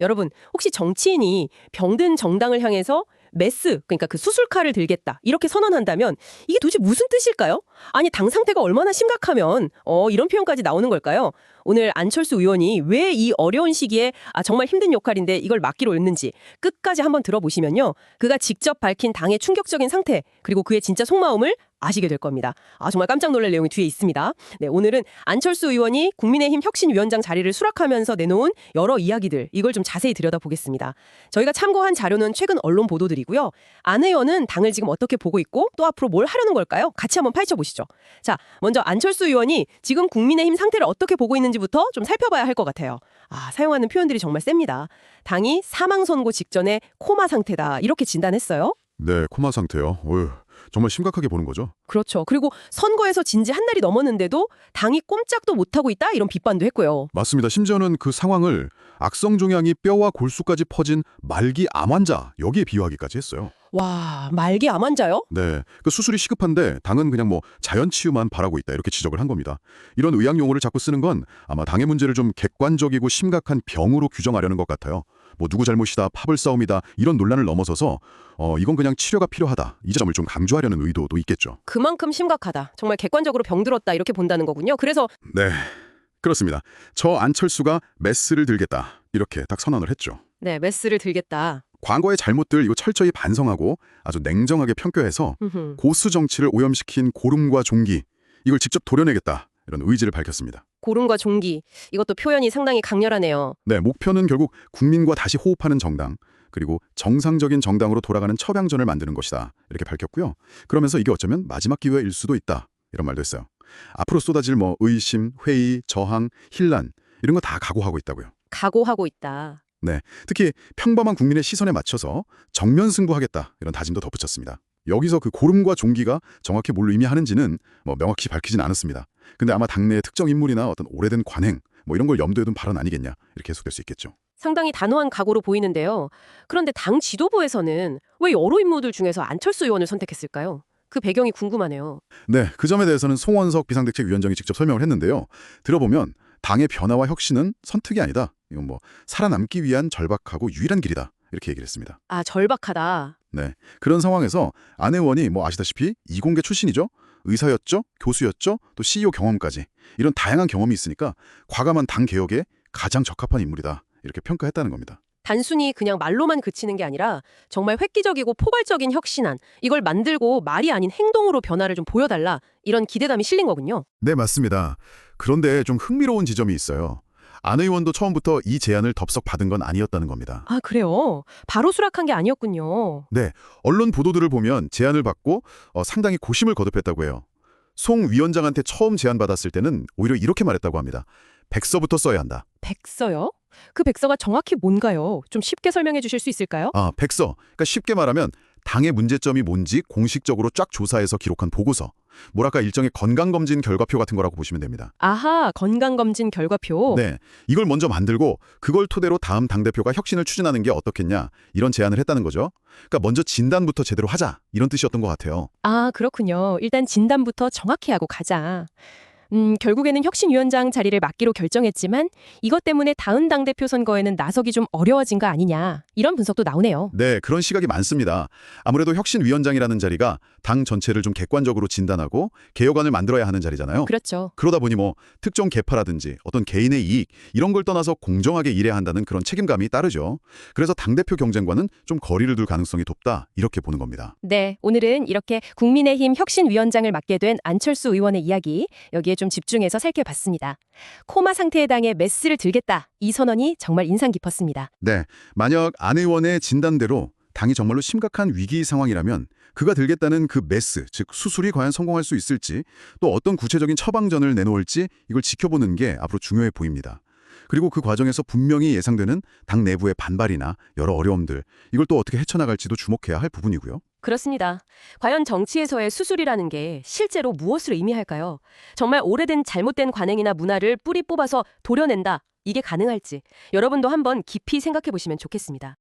여러분, 혹시 정치인이 병든 정당을 향해서 메스, 그러니까 그 수술칼을 들겠다. 이렇게 선언한다면 이게 도대체 무슨 뜻일까요? 아니, 당 상태가 얼마나 심각하면 어, 이런 표현까지 나오는 걸까요? 오늘 안철수 의원이 왜 이 어려운 시기에 아, 정말 힘든 역할인데 이걸 맡기로 했는지 끝까지 한번 들어보시면요. 그가 직접 밝힌 당의 충격적인 상태, 그리고 그의 진짜 속마음을 아시게 될 겁니다. 아, 정말 깜짝 놀랄 내용이 뒤에 있습니다. 네, 오늘은 안철수 의원이 국민의힘 혁신위원장 자리를 수락하면서 내놓은 여러 이야기들, 이걸 좀 자세히 들여다보겠습니다. 저희가 참고한 자료는 최근 언론 보도들이고요. 안 의원은 당을 지금 어떻게 보고 있고 또 앞으로 뭘 하려는 걸까요? 같이 한번 파헤쳐 보시죠. 자, 먼저 안철수 의원이 지금 국민의힘 상태를 어떻게 보고 있는지부터 좀 살펴봐야 할 것 같아요. 아, 사용하는 표현들이 정말 셉니다. 당이 사망 선고 직전에 코마 상태다. 이렇게 진단했어요. 네, 코마 상태요. 어휴, 정말 심각하게 보는 거죠. 그렇죠. 그리고 선거에서 진 지 한 달이 넘었는데도 당이 꼼짝도 못하고 있다 이런 비판도 했고요. 맞습니다. 심지어는 그 상황을 악성 종양이 뼈와 골수까지 퍼진 말기 암 환자 여기에 비유하기까지 했어요. 와 말기 암 환자요? 네, 그 수술이 시급한데 당은 그냥 뭐 자연 치유만 바라고 있다 이렇게 지적을 한 겁니다. 이런 의학 용어를 자꾸 쓰는 건 아마 당의 문제를 좀 객관적이고 심각한 병으로 규정하려는 것 같아요. 뭐 누구 잘못이다, 파벌 싸움이다 이런 논란을 넘어서서 어 이건 그냥 치료가 필요하다 이 점을 좀 강조하려는 의도도 있겠죠. 그만큼 심각하다. 정말 객관적으로 병들었다 이렇게 본다는 거군요. 그래서 네, 그렇습니다. 저 안철수가 메스를 들겠다 이렇게 딱 선언을 했죠. 네 메스를 들겠다. 과거의 잘못들 이거 철저히 반성하고 아주 냉정하게 평가해서. 고수 정치를 오염시킨 고름과 종기 이걸 직접 도려내겠다 이런 의지를 밝혔습니다. 고름과 종기 이것도 표현이 상당히 강렬하네요. 네, 목표는 결국 국민과 다시 호흡하는 정당 그리고 정상적인 정당으로 돌아가는 첩양전을 만드는 것이다 이렇게 밝혔고요. 그러면서 이게 어쩌면 마지막 기회일 수도 있다 이런 말도 했어요. 앞으로 쏟아질 뭐 의심, 회의, 저항, hir란 이런 거 다 각오하고 있다고요. 각오하고 있다. 특히 평범한 국민의 시선에 맞춰서 정면 승부하겠다 이런 다짐도 덧붙였습니다. 여기서 그 고름과 종기가 정확히 뭘 의미하는지는 뭐 명확히 밝히진 않았습니다. 근데 아마 당내의 특정 인물이나 어떤 오래된 관행 뭐 이런 걸 염두에 둔 발언 아니겠냐 이렇게 해석될 수 있겠죠. 상당히 단호한 각오로 보이는데요. 그런데 당 지도부에서는 왜 여러 인물들 중에서 안철수 의원을 선택했을까요? 그 배경이 궁금하네요. 네, 그 점에 대해서는 송원석 비상대책위원장이 직접 설명을 했는데요. 들어보면 당의 변화와 혁신은 선택이 아니다. 이건 뭐 살아남기 위한 절박하고 유일한 길이다. 이렇게 얘기를 했습니다. 아 절박하다. 네, 그런 상황에서 안 의원이 뭐 아시다시피 이공계 출신이죠. 의사였죠, 교수였죠, 또 CEO 경험까지 이런 다양한 경험이 있으니까 과감한 당 개혁에 가장 적합한 인물이다. 이렇게 평가했다는 겁니다. 단순히 그냥 말로만 그치는 게 아니라 정말 획기적이고 포괄적인 혁신안 이걸 만들고 말이 아닌 행동으로 변화를 좀 보여달라 이런 기대감이 실린 거군요. 네, 맞습니다. 그런데 좀 흥미로운 지점이 있어요. 안 의원도 처음부터 이 제안을 덥석 받은 건 아니었다는 겁니다. 아 그래요? 바로 수락한 게 아니었군요. 네, 언론 보도들을 보면 제안을 받고 어, 상당히 고심을 거듭했다고 해요. 송 위원장한테 처음 제안받았을 때는 오히려 이렇게 말했다고 합니다. 백서부터 써야 한다. 백서요? 그 백서가 정확히 뭔가요? 좀 쉽게 설명해 주실 수 있을까요? 아, 백서. 그러니까 쉽게 말하면 당의 문제점이 뭔지 공식적으로 쫙 조사해서 기록한 보고서. 뭐랄까 일종의 건강검진 결과표 같은 거라고 보시면 됩니다. 아하 건강검진 결과표. 네, 이걸 먼저 만들고 그걸 토대로 다음 당대표가 혁신을 추진하는 게 어떻겠냐 이런 제안을 했다는 거죠. 그러니까 먼저 진단부터 제대로 하자 이런 뜻이었던 것 같아요. 아 그렇군요. 일단 진단부터 정확히 하고 가자. 음, 결국에는 혁신위원장 자리를 맡기로 결정했지만 이것 때문에 다음 당대표 선거에는 나서기 좀 어려워진 거 아니냐 이런 분석도 나오네요. 네, 그런 시각이 많습니다. 아무래도 혁신위원장이라는 자리가 당 전체를 좀 객관적으로 진단하고 개혁안을 만들어야 하는 자리잖아요. 그렇죠. 그러다 보니 뭐 특정 계파라든지 어떤 개인의 이익 이런 걸 떠나서 공정하게 일해야 한다는 그런 책임감이 따르죠. 그래서 당대표 경쟁과는 좀 거리를 둘 가능성이 높다 이렇게 보는 겁니다. 네, 오늘은 이렇게 국민의힘 혁신위원장을 맡게 된 안철수 의원의 이야기 여기에 좀 집중해서 살펴봤습니다. 코마 상태의 당에 메스를 들겠다. 이 선언이 정말 인상 깊었습니다. 네, 만약 안 의원의 진단대로 당이 정말로 심각한 위기 상황이라면 그가 들겠다는 그 메스, 즉 수술이 과연 성공할 수 있을지 또 어떤 구체적인 처방전을 내놓을지 이걸 지켜보는 게 앞으로 중요해 보입니다. 그리고 그 과정에서 분명히 예상되는 당 내부의 반발이나 여러 어려움들 이걸 또 어떻게 헤쳐나갈지도 주목해야 할 부분이고요. 그렇습니다. 과연 정치에서의 수술이라는 게 실제로 무엇을 의미할까요? 정말 오래된 잘못된 관행이나 문화를 뿌리 뽑아서 도려낸다. 이게 가능할지 여러분도 한번 깊이 생각해 보시면 좋겠습니다.